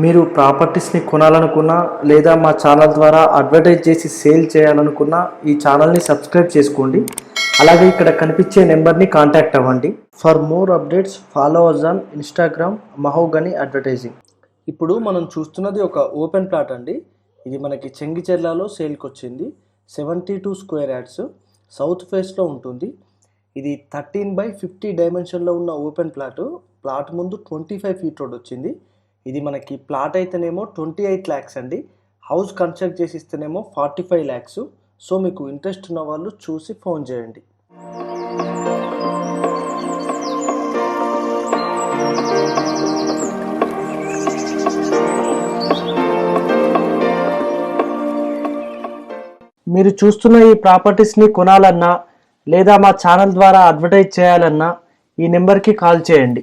మీరు ప్రాపర్టీస్ని కొనాలనుకున్నా లేదా మా ఛానల్ ద్వారా అడ్వర్టైజ్ చేసి సేల్ చేయాలనుకున్నా ఈ ఛానల్ని సబ్స్క్రైబ్ చేసుకోండి. అలాగే ఇక్కడ కనిపించే నెంబర్ని కాంటాక్ట్ అవ్వండి. For more updates follow us on Instagram Mahogany Advertising. ఇప్పుడు మనం చూస్తున్నది ఒక ఓపెన్ ప్లాట్ అండి. ఇది మనకి చెంగిచెర్లలో సేల్కి వచ్చింది seventy two square yards south ఫేస్లో ఉంటుంది. ఇది థర్టీన్ బై ఫిఫ్టీ డైమెన్షన్లో ఉన్న ఓపెన్ ప్లాట్. ప్లాట్ ముందు ట్వంటీ ఫైవ్ ఫీట్ రోడ్ వచ్చింది. ఇది మనకి ప్లాట్ అయితేనేమో ట్వంటీ ఎయిట్ ల్యాక్స్ అండి. హౌస్ కన్స్ట్రక్ట్ చేసి ఇస్తేనేమో ఫార్టీ ఫైవ్ ల్యాక్స్ సో మీకు ఇంట్రెస్ట్ ఉన్న వాళ్ళు చూసి ఫోన్ చేయండి. మీరు చూస్తున్న ఈ ప్రాపర్టీస్ని కొనాలన్నా లేదా మా ఛానల్ ద్వారా అడ్వర్టైజ్ చేయాలన్నా ఈ నెంబర్కి కాల్ చేయండి.